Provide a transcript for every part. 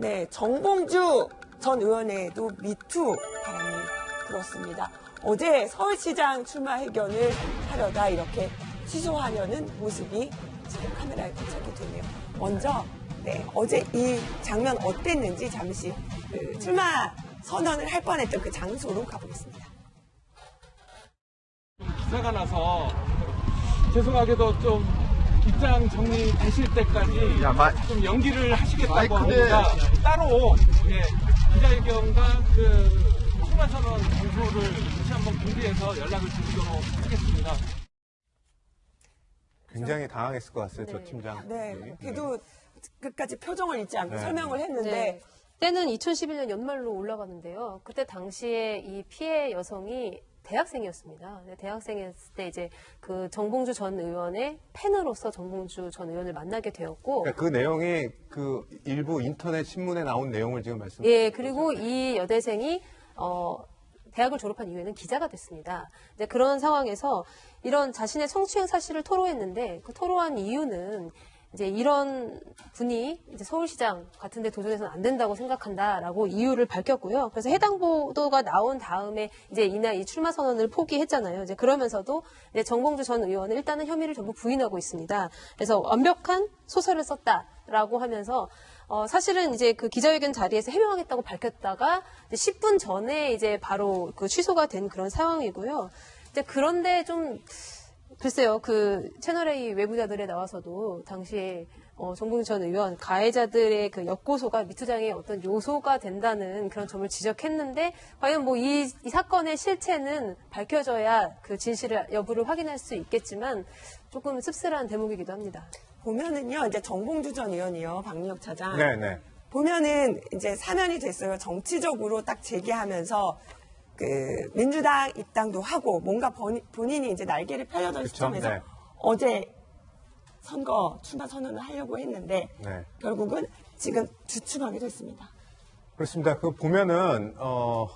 네, 정봉주 전 의원에도 미투 바람이 불었습니다. 어제 서울시장 출마 회견을 하려다 이렇게 취소하려는 모습이 지금 카메라에 포착이 되네요. 먼저 네, 어제 이 장면 어땠는지 잠시 그 출마 선언을 할 뻔했던 그 장소로 가보겠습니다. 기사가 나서 죄송하게도 좀 입장 정리 되실 때까지 야, 마- 좀 연기를 하시겠다고 마이크 합니다. 따로 예, 기자회견과 그 출마 선언 장소를 다시 한번 공개해서 연락을 드리도록 하겠습니다. 굉장히 당황했을 것 같아요, 저 네. 팀장. 네, 그래도 끝까지 표정을 잊지 않고 네. 설명을 했는데 네. 때는 2011년 연말로 올라가는데요. 그때 당시에 이 피해 여성이 대학생이었습니다. 네, 대학생이었을 때 이제 그 정봉주 전 의원의 팬으로서 정봉주 전 의원을 만나게 되었고, 그러니까 그 내용이 그 일부 인터넷 신문에 나온 내용을 지금 말씀. 예, 그리고 이 여대생이 어 대학을 졸업한 이후에는 기자가 됐습니다. 이제 그런 상황에서 이런 자신의 성추행 사실을 토로했는데 그 토로한 이유는 이제 이런 분이 이제 서울시장 같은 데 도전해서는 안 된다고 생각한다라고 이유를 밝혔고요. 그래서 해당 보도가 나온 다음에 이제 이날 이 출마 선언을 포기했잖아요. 이제 그러면서도 이제 정봉주 전 의원은 일단은 혐의를 전부 부인하고 있습니다. 그래서 완벽한 소설을 썼다라고 하면서 어, 사실은 이제 그 기자회견 자리에서 해명하겠다고 밝혔다가 이제 10분 전에 이제 바로 그 취소가 된 그런 상황이고요. 이제 그런데 좀 글쎄요, 그 채널A 외부자들에 나와서도 당시에 어, 정봉주 전 의원 가해자들의 그 역고소가 미투장의 어떤 요소가 된다는 그런 점을 지적했는데 과연 뭐이 사건의 실체는 밝혀져야 그 진실을 여부를 확인할 수 있겠지만 조금 씁쓸한 대목이기도 합니다. 보면은요, 이제 정봉주 전 의원이요, 박미혁 차장. 네, 네. 보면은 이제 사면이 됐어요. 정치적으로 딱 재개하면서 그 민주당 입당도 하고 뭔가 본- 본인이 이제 날개를 펴려던 그쵸? 시점에서 네. 어제 선거 출마 선언을 하려고 했는데 네. 결국은 지금 주춤하게 됐습니다. 그렇습니다. 그 보면은 어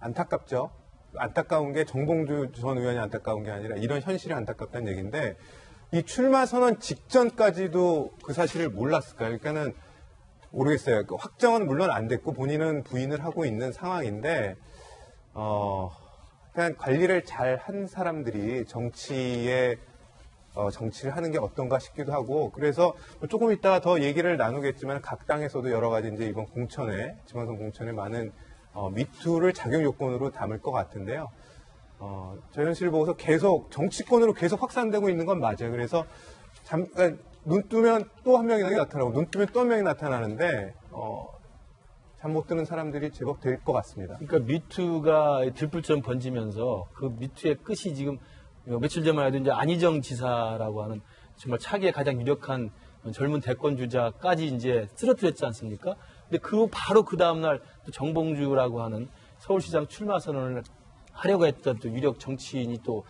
안타깝죠. 안타까운 게 정봉주 전 의원이 안타까운 게 아니라 이런 현실이 안타깝다는 얘기인데 이 출마 선언 직전까지도 그 사실을 몰랐을까요? 그러니까는 모르겠어요. 그 확정은 물론 안 됐고 본인은 부인을 하고 있는 상황인데 어 그냥 관리를 잘 한 사람들이 정치에 어, 정치를 하는 게 어떤가 싶기도 하고 그래서 뭐 조금 이따 더 얘기를 나누겠지만 각 당에서도 여러 가지 이제 이번 공천에 지방선 공천에 많은 어, 미투를 자격 요건으로 담을 것 같은데요. 어, 저 현실을 보고서 계속 정치권으로 계속 확산되고 있는 건 맞아요. 그래서 잠, 그러니까 눈 뜨면 또 한 명이 나타나고 눈 뜨면 또 한 명이 나타나는데 어, 잠못 드는 사람들이 제법 될 것 같습니다. 그러니까 미투가 들불처럼 번지면서 그 미투의 끝이 지금 며칠 전만 해도 이제 안희정 지사라고 하는 정말 차기의 가장 유력한 젊은 대권 주자까지 이제 쓰러뜨렸지 않습니까? 근데 그 바로 그 다음날 또 정봉주라고 하는 서울시장 출마 선언을 하려고 했던 또 유력 정치인이 또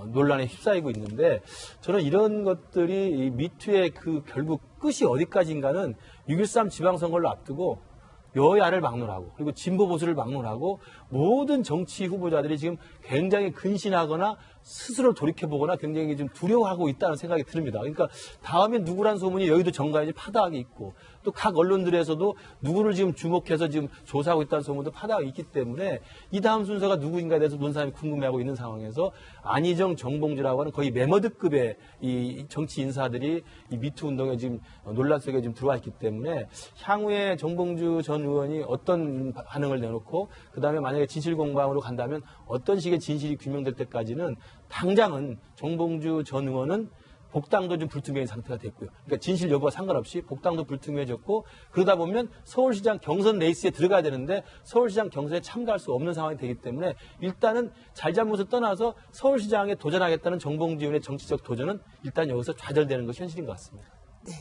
어, 논란에 휩싸이고 있는데 저는 이런 것들이 이 미투의 그 결국 끝이 어디까지인가는 6.13 지방선거를 앞두고 여야를 막론하고 그리고 진보 보수를 막론하고 모든 정치 후보자들이 지금 굉장히 근신하거나 스스로 돌이켜보거나 굉장히 좀 두려워하고 있다는 생각이 듭니다. 그러니까 다음에 누구란 소문이 여의도 정가에 파다하게 있고 또 각 언론들에서도 누구를 지금 주목해서 지금 조사하고 있다는 소문도 파다하게 있기 때문에 이 다음 순서가 누구인가에 대해서 논 사람이 궁금해하고 있는 상황에서 안희정, 정봉주라고 하는 거의 메머드급의 이 정치 인사들이 이 미투 운동에 지금 논란 속에 지금 들어와 있기 때문에 향후에 정봉주 전 의원이 어떤 반응을 내놓고 그 다음에 만약에 진실 공방으로 간다면 어떤 식의 진실이 규명될 때까지는 당장은 정봉주 전 의원은 복당도 좀 불투명한 상태가 됐고요. 그러니까 진실 여부와 상관없이 복당도 불투명해졌고 그러다 보면 서울시장 경선 레이스에 들어가야 되는데 서울시장 경선에 참가할 수 없는 상황이 되기 때문에 일단은 잘잘못을 떠나서 서울시장에 도전하겠다는 정봉주 의원의 정치적 도전은 일단 여기서 좌절되는 것이 현실인 것 같습니다. 네.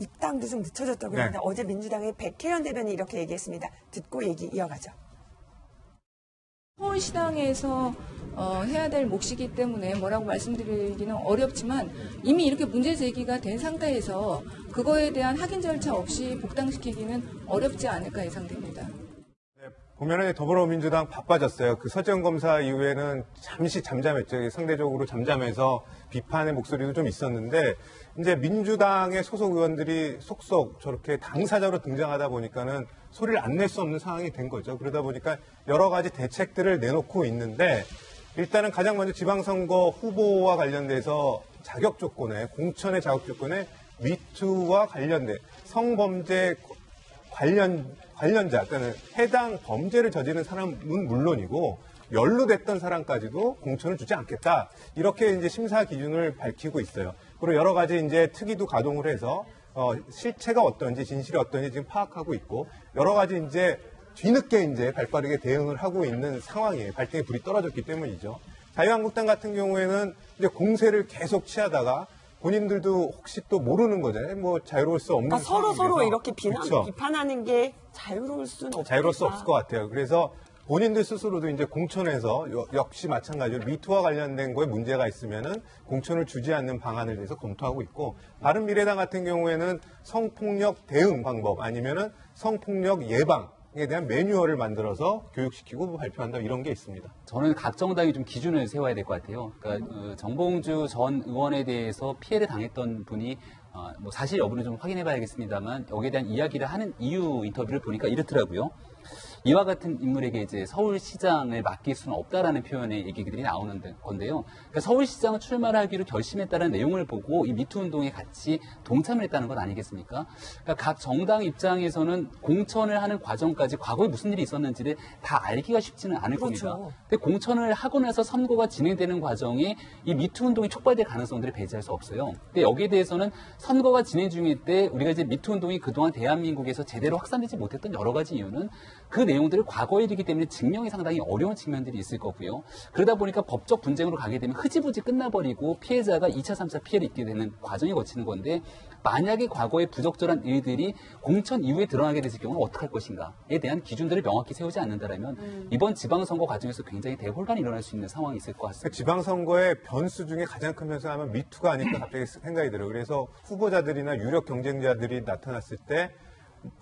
입당도 좀 늦춰졌다고 네. 하는데 어제 민주당의 백혜연 대변인이 이렇게 얘기했습니다. 듣고 얘기 이어가죠. 서울시당에서 어, 해야 될 몫이기 때문에 뭐라고 말씀드리기는 어렵지만 이미 이렇게 문제 제기가 된 상태에서 그거에 대한 확인 절차 없이 복당시키기는 어렵지 않을까 예상됩니다. 보면은 더불어민주당 바빠졌어요. 그 서지영 검사 이후에는 잠시 잠잠했죠. 상대적으로 잠잠해서 비판의 목소리도 좀 있었는데 이제 민주당의 소속 의원들이 속속 저렇게 당사자로 등장하다 보니까는 소리를 안 낼 수 없는 상황이 된 거죠. 그러다 보니까 여러 가지 대책들을 내놓고 있는데 일단은 가장 먼저 지방선거 후보와 관련돼서 자격 조건에 공천의 자격 조건에 미투와 관련된 성범죄 관련 관련자, 그러니까 해당 범죄를 저지른 사람은 물론이고 연루됐던 사람까지도 공천을 주지 않겠다. 이렇게 이제 심사 기준을 밝히고 있어요. 그리고 여러 가지 이제 특위도 가동을 해서 어, 실체가 어떤지 진실이 어떤지 지금 파악하고 있고 여러 가지 이제 뒤늦게 이제 발빠르게 대응을 하고 있는 상황이에요. 발등에 불이 떨어졌기 때문이죠. 자유한국당 같은 경우에는 이제 공세를 계속 취하다가 본인들도 혹시 또 모르는 거잖아요. 뭐 자유로울 수 없는 그러니까 서로 서로. 이렇게 비난, 그렇죠. 비판하는 게 자유로울 수는 없다. 자유로울 수 없을 것 같아요. 그래서 본인들 스스로도 이제 공천에서 여- 역시 마찬가지로 미투와 관련된 거에 문제가 있으면은 공천을 주지 않는 방안을 대해서 검토하고 있고 바른 미래당 같은 경우에는 성폭력 대응 방법 아니면은 성폭력 예방 에 대한 매뉴얼을 만들어서 교육시키고 발표한다 이런 게 있습니다. 저는 각 정당이 좀 기준을 세워야 될 것 같아요. 그러니까 어, 정봉주 전 의원에 대해서 피해를 당했던 분이 어, 뭐 사실 여부는 좀 확인해 봐야겠습니다만 여기에 대한 이야기를 하는 이유 인터뷰를 보니까 이렇더라고요. 이와 같은 인물에게 이제 서울시장을 맡길 수는 없다라는 표현의 얘기들이 나오는 건데요. 그러니까 서울시장을 출마를 하기로 결심했다는 내용을 보고 이 미투 운동에 같이 동참을 했다는 것 아니겠습니까? 그러니까 각 정당 입장에서는 공천을 하는 과정까지 과거에 무슨 일이 있었는지를 다 알기가 쉽지는 않을 그렇죠. 겁니다. 근데 공천을 하고 나서 선거가 진행되는 과정에 이 미투 운동이 촉발될 가능성들을 배제할 수 없어요. 근데 여기에 대해서는 선거가 진행 중일 때 우리가 이제 미투 운동이 그동안 대한민국에서 제대로 확산되지 못했던 여러 가지 이유는 그 내용들을 과거의 일이기 때문에 증명이 상당히 어려운 측면들이 있을 거고요. 그러다 보니까 법적 분쟁으로 가게 되면 흐지부지 끝나버리고 피해자가 2차, 3차 피해를 입게 되는 과정이 거치는 건데 만약에 과거의 부적절한 일들이 공천 이후에 드러나게 됐을 경우는 어떻게 할 것인가에 대한 기준들을 명확히 세우지 않는다면 이번 지방선거 과정에서 굉장히 대혼란이 일어날 수 있는 상황이 있을 것 같습니다. 그 지방선거의 변수 중에 가장 큰 변수가 아마 미투가 아닐까 갑자기 생각이 들어요. 그래서 후보자들이나 유력 경쟁자들이 나타났을 때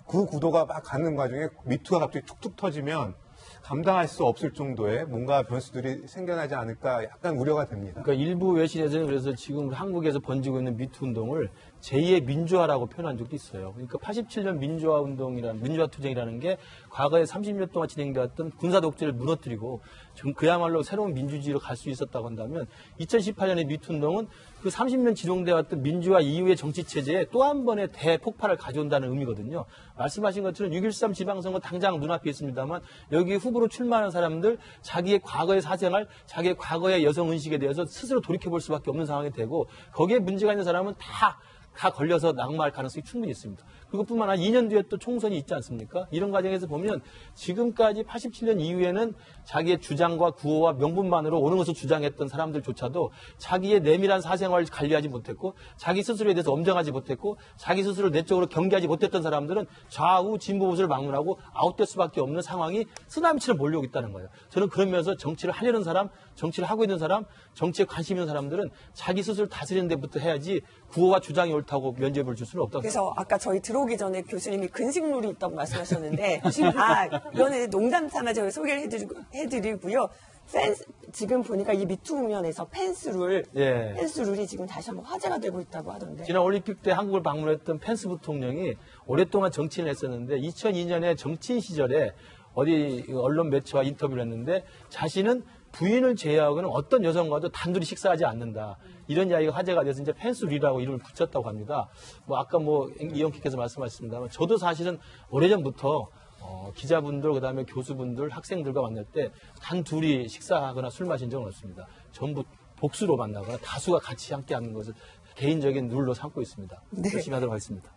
그 구도가 막 가는 과정에 미투가 갑자기 툭툭 터지면 감당할 수 없을 정도의 뭔가 변수들이 생겨나지 않을까 약간 우려가 됩니다. 그러니까 일부 외신에서는 그래서 지금 한국에서 번지고 있는 미투 운동을 제2의 민주화라고 표현한 적도 있어요. 그러니까 87년 민주화 운동이라는 민주화 투쟁이라는 게 과거에 30년 동안 진행되었던 군사 독재를 무너뜨리고 좀 그야말로 새로운 민주주의로 갈 수 있었다고 한다면 2018년의 미투 운동은 그 30년 지속되어 왔던 민주화 이후의 정치 체제에 또 한 번의 대폭발을 가져온다는 의미거든요. 말씀하신 것처럼 6.13 지방선거 당장 눈앞에 있습니다만 여기 후보로 출마하는 사람들 자기의 과거의 사생활, 자기의 과거의 여성 의식에 대해서 스스로 돌이켜 볼 수밖에 없는 상황이 되고 거기에 문제가 있는 사람은 다 다 걸려서 낙마할 가능성이 충분히 있습니다. 그것뿐만 아니라 2년 뒤에 또 총선이 있지 않습니까? 이런 과정에서 보면 지금까지 87년 이후에는 자기의 주장과 구호와 명분만으로 오는 것을 주장했던 사람들조차도 자기의 내밀한 사생활을 관리하지 못했고 자기 스스로에 대해서 엄정하지 못했고 자기 스스로 내적으로 경계하지 못했던 사람들은 좌우 진보 보수를 막론하고 아웃될 수밖에 없는 상황이 쓰나미처럼 몰려오고 있다는 거예요. 저는 그러면서 정치를 하려는 사람, 정치를 하고 있는 사람, 정치에 관심 있는 사람들은 자기 스스로 다스리는 데부터 해야지 구호와 주장이 옳다고 면죄부를 줄 수는 없다고 그래서 아까 저희 들어 오기 전에 교수님이 근식룰이 있다고 말씀하셨는데 아 이거는 농담 삼아 제가 소개를 해드리고, 해드리고요. 펜스 지금 보니까 이 미투 국면에서 펜스룰 예. 펜스룰이 지금 다시 한번 화제가 되고 있다고 하던데 지난 올림픽 때 한국을 방문했던 펜스 부통령이 오랫동안 정치인을 했었는데 2002년에 정치인 시절에 어디 언론 매체와 인터뷰를 했는데 자신은 부인을 제외하고는 어떤 여성과도 단둘이 식사하지 않는다. 이런 이야기가 화제가 돼서 이제 펜스룰이라고 이름을 붙였다고 합니다. 뭐 아까 뭐 이영키께서 말씀하셨습니다만 저도 사실은 오래전부터 어, 기자분들 그다음에 교수분들 학생들과 만날 때 단 둘이 식사하거나 술 마신 적은 없습니다. 전부 복수로 만나거나 다수가 같이 함께 하는 것을 개인적인 룰로 삼고 있습니다. 네. 열심히 하도록 하겠습니다.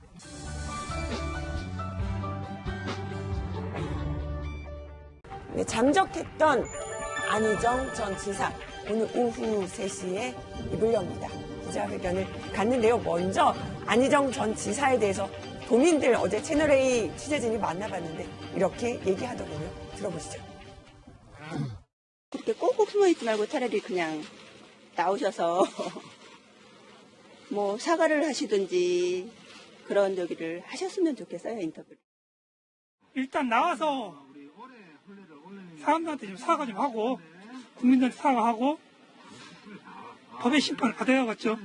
네, 잠적했던 안희정 전 지사 오늘 오후 3시에 입을 엽니다. 기자회견을 갔는데요. 먼저 안희정 전 지사에 대해서 도민들 어제 채널A 취재진이 만나봤는데 이렇게 얘기하더군요. 들어보시죠. 그렇게 꼭꼭 숨어 있지 말고 차라리 그냥 나오셔서 뭐 사과를 하시든지 그런 저기를 하셨으면 좋겠어요 인터뷰를. 일단 나와서 사람들한테 좀 사과 좀 하고 국민들한테 사과하고 법의 심판을 받아야겠죠.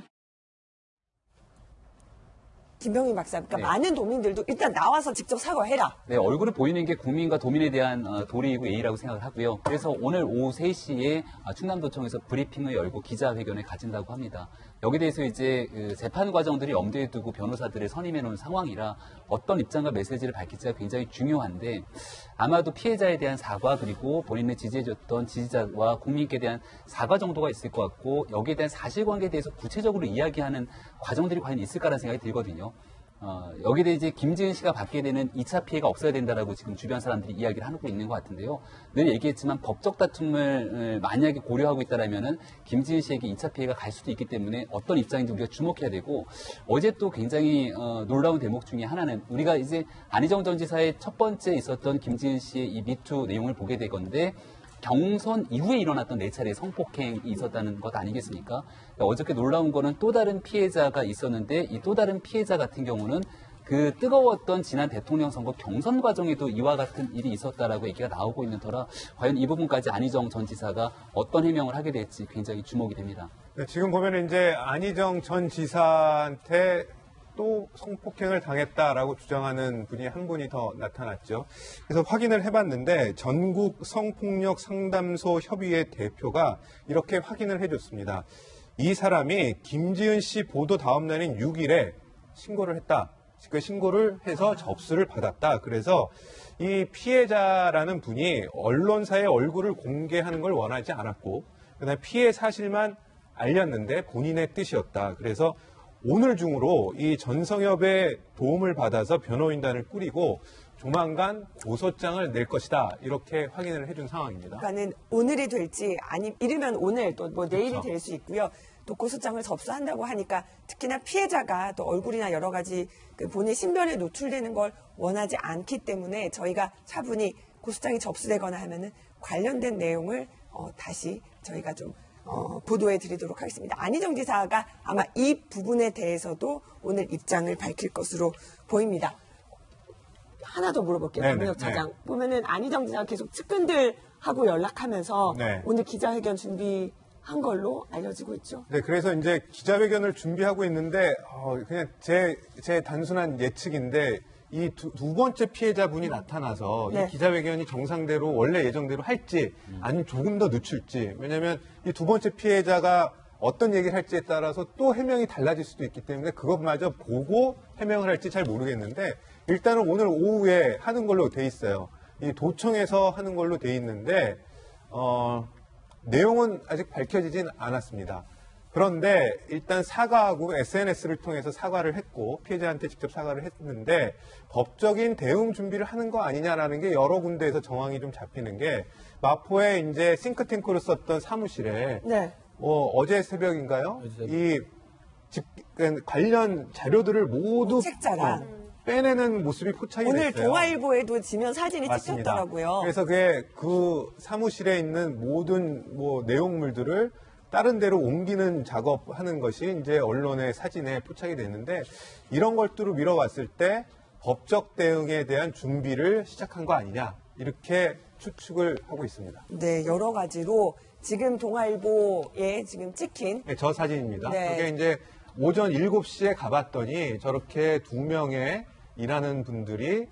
김병민 박사, 그러니까 네. 많은 도민들도 일단 나와서 직접 사과해라. 네, 얼굴을 보이는 게 국민과 도민에 대한 어, 도리이고 예의라고 생각을 하고요. 그래서 오늘 오후 3시에 아, 충남도청에서 브리핑을 열고 기자회견을 가진다고 합니다. 여기에 대해서 이제 그 재판 과정들이 염두에 두고 변호사들을 선임해 놓은 상황이라 어떤 입장과 메시지를 밝힐지가 굉장히 중요한데 아마도 피해자에 대한 사과 그리고 본인을 지지해줬던 지지자와 국민께 대한 사과 정도가 있을 것 같고 여기에 대한 사실관계에 대해서 구체적으로 이야기하는 과정들이 과연 있을까라는 생각이 들거든요. 어, 여기에 이제 김지은 씨가 받게 되는 2차 피해가 없어야 된다라고 지금 주변 사람들이 이야기를 하고 있는 것 같은데요. 늘 얘기했지만 법적 다툼을 어, 만약에 고려하고 있다라면은 김지은 씨에게 2차 피해가 갈 수도 있기 때문에 어떤 입장인지 우리가 주목해야 되고 어제 또 굉장히 어, 놀라운 대목 중에 하나는 우리가 이제 안희정 전 지사의 첫 번째 있었던 김지은 씨의 이 미투 내용을 보게 될 건데 경선 이후에 일어났던 네 차례 성폭행이 있었다는 것 아니겠습니까? 그러니까 어저께 놀라운 거는 또 다른 피해자가 있었는데 이 또 다른 피해자 같은 경우는 그 뜨거웠던 지난 대통령 선거 경선 과정에도 이와 같은 일이 있었다라고 얘기가 나오고 있는 터라 과연 이 부분까지 안희정 전 지사가 어떤 해명을 하게 될지 굉장히 주목이 됩니다. 네, 지금 보면 이제 안희정 전 지사한테 또 성폭행을 당했다라고 주장하는 분이 한 분이 더 나타났죠. 그래서 확인을 해봤는데 전국 성폭력 상담소 협의회 대표가 이렇게 확인을 해줬습니다. 이 사람이 김지은 씨 보도 다음 날인 6일에 신고를 했다. 그 신고를 해서 접수를 받았다. 그래서 이 피해자라는 분이 언론사의 얼굴을 공개하는 걸 원하지 않았고, 그다음에 피해 사실만 알렸는데 본인의 뜻이었다. 그래서 오늘 중으로 이 전성협의 도움을 받아서 변호인단을 꾸리고 조만간 고소장을 낼 것이다. 이렇게 확인을 해준 상황입니다. 그러니까는 오늘이 될지 아니 이르면 오늘 또 뭐 내일이 그렇죠. 될수 있고요. 또 고소장을 접수한다고 하니까 특히나 피해자가 또 얼굴이나 여러 가지 그 본인 신변에 노출되는 걸 원하지 않기 때문에 저희가 차분히 고소장이 접수되거나 하면은 관련된 내용을 어, 다시 저희가 좀 어, 보도해 드리도록 하겠습니다. 안희정 지사가 아마 이 부분에 대해서도 오늘 입장을 밝힐 것으로 보입니다. 하나 더 물어볼게요. 네네, 강민혁 차장. 보면은 안희정 지사가 계속 측근들하고 연락하면서 네. 오늘 기자회견 준비 한 걸로 알려지고 있죠. 네, 그래서 이제 기자회견을 준비하고 있는데, 어, 그냥 제, 제 단순한 예측인데, 이 두, 두 번째 피해자분이 나타나서 네. 이 기자회견이 정상대로 원래 예정대로 할지 아니면 조금 더 늦출지 왜냐하면 이 두 번째 피해자가 어떤 얘기를 할지에 따라서 또 해명이 달라질 수도 있기 때문에 그것마저 보고 해명을 할지 잘 모르겠는데 일단은 오늘 오후에 하는 걸로 돼 있어요. 이 도청에서 하는 걸로 돼 있는데 어, 내용은 아직 밝혀지진 않았습니다. 그런데 일단 사과하고 SNS를 통해서 사과를 했고 피해자한테 직접 사과를 했는데 법적인 대응 준비를 하는 거 아니냐라는 게 여러 군데에서 정황이 좀 잡히는 게 마포에 이제 싱크탱크를 썼던 사무실에 네. 어, 어제 새벽인가요? 어제 새벽. 이 집, 그 관련 자료들을 모두 책자랑. 어, 빼내는 모습이 포착이 오늘 됐어요. 동아일보에도 지면 사진이 맞습니다. 찍혔더라고요. 그래서 그게 그 사무실에 있는 모든 뭐 내용물들을 다른 데로 옮기는 작업하는 것이 이제 언론의 사진에 포착이 됐는데 이런 것들을 미뤄봤을 때 법적 대응에 대한 준비를 시작한 거 아니냐 이렇게 추측을 하고 있습니다. 네, 여러 가지로 지금 동아일보에 지금 찍힌 네, 저 사진입니다. 네. 그게 이제 오전 7시에 가봤더니 저렇게 두 명의 일하는 분들이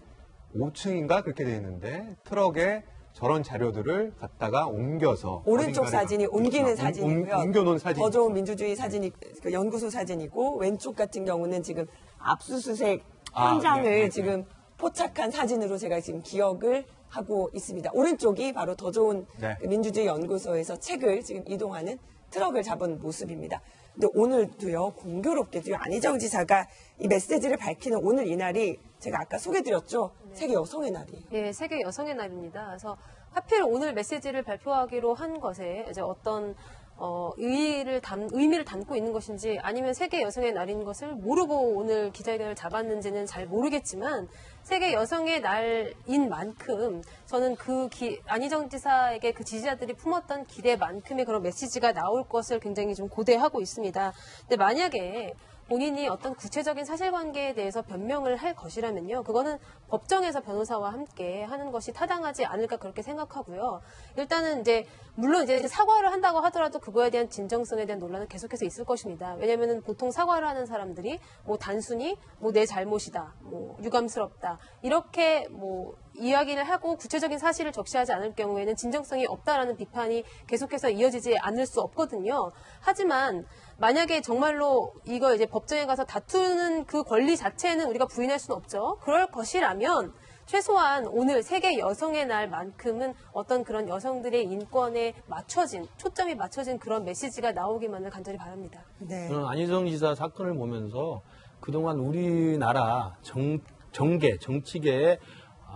5층인가 그렇게 돼 있는데 트럭에 저런 자료들을 갖다가 옮겨서 오른쪽 사진이 갖- 옮기는. 사진이고요. 옮- 옮겨놓은 사진. 더 좋은 민주주의 사진이 그 연구소 사진이고 왼쪽 같은 경우는 지금 압수수색 아, 현장을 네, 네, 지금 포착한 사진으로 제가 지금 기억을 하고 있습니다. 오른쪽이 바로 더 좋은 네. 그 민주주의 연구소에서 책을 지금 이동하는 트럭을 잡은 모습입니다. 근데 오늘도요 공교롭게도요 안희정 지사가 이 메시지를 밝히는 오늘 이 날이 제가 아까 소개드렸죠 세계 여성의 날이. 예, 세계 여성의 날입니다. 그래서 하필 오늘 메시지를 발표하기로 한 것에 이제 어떤 어, 의의를 담, 의미를 담고 있는 것인지 아니면 세계 여성의 날인 것을 모르고 오늘 기자회견을 잡았는지는 잘 모르겠지만 세계 여성의 날인 만큼 저는 그 기, 안희정 지사에게 그 지지자들이 품었던 기대만큼의 그런 메시지가 나올 것을 굉장히 좀 고대하고 있습니다. 근데 만약에 본인이 어떤 구체적인 사실관계에 대해서 변명을 할 것이라면요. 그거는 법정에서 변호사와 함께 하는 것이 타당하지 않을까 그렇게 생각하고요. 일단은 이제 물론 이제 사과를 한다고 하더라도 그거에 대한 진정성에 대한 논란은 계속해서 있을 것입니다. 왜냐하면 보통 사과를 하는 사람들이 뭐 단순히 뭐 내 잘못이다, 뭐 유감스럽다 이렇게 뭐 이야기를 하고 구체적인 사실을 적시하지 않을 경우에는 진정성이 없다라는 비판이 계속해서 이어지지 않을 수 없거든요. 하지만 만약에 정말로 이거 이제 법정에 가서 다투는 그 권리 자체는 우리가 부인할 수는 없죠. 그럴 것이라면 최소한 오늘 세계 여성의 날만큼은 어떤 그런 여성들의 인권에 맞춰진 초점이 맞춰진 그런 메시지가 나오기만을 간절히 바랍니다. 네. 저는 안희정 지사 사건을 보면서 그동안 우리나라 정, 정계, 정치계에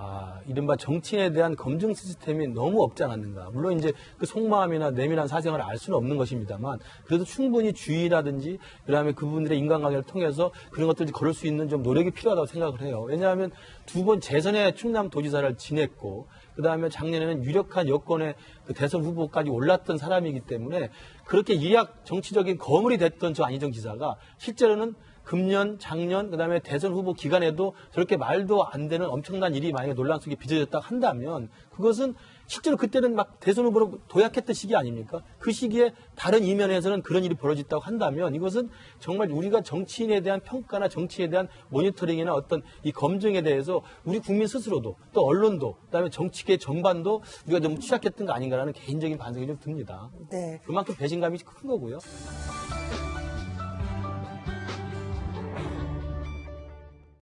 아, 이른바 정치인에 대한 검증 시스템이 너무 없지 않았는가. 물론 이제 그 속마음이나 내밀한 사정을 알 수는 없는 것입니다만 그래도 충분히 주의라든지 그다음에 그분들의 인간관계를 통해서 그런 것들을 걸을 수 있는 좀 노력이 필요하다고 생각을 해요. 왜냐하면 두 번 재선에 충남 도지사를 지냈고 그 다음에 작년에는 유력한 여권의 그 대선 후보까지 올랐던 사람이기 때문에 그렇게 이약 정치적인 거물이 됐던 저 안희정 지사가 실제로는 금년, 작년, 그 다음에 대선 후보 기간에도 저렇게 말도 안 되는 엄청난 일이 만약에 논란 속에 빚어졌다 한다면 그것은 실제로 그때는 막 대선 후보로 도약했던 시기 아닙니까? 그 시기에 다른 이면에서는 그런 일이 벌어졌다고 한다면 이것은 정말 우리가 정치인에 대한 평가나 정치에 대한 모니터링이나 어떤 이 검증에 대해서 우리 국민 스스로도 또 언론도 그다음에 정치계 전반도 우리가 너무 취약했던 거 아닌가라는 개인적인 반성이 좀 듭니다. 네. 그만큼 배신감이 큰 거고요.